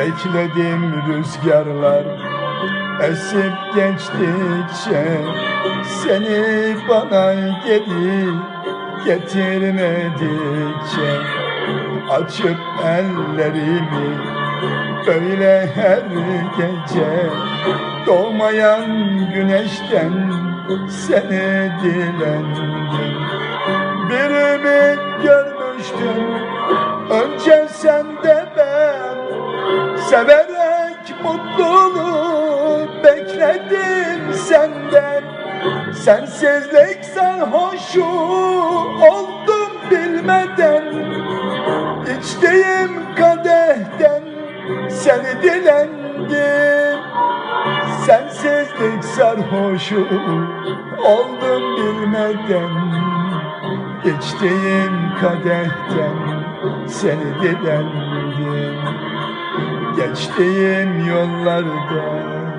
Bekledim rüzgarlar esip geçtikçe Seni bana geri getirmedikçe Açıp ellerimi böyle her gece Doğmayan güneşten seni dilendim. Bir Severek mutluluğu bekledim senden. Sensizlik sarhoşu oldum bilmeden. İçtiğim kadehten seni dilendim. Sensizlik sarhoşu oldum bilmeden. İçtiğim kadehten seni dilendim Geçtiğim yollarda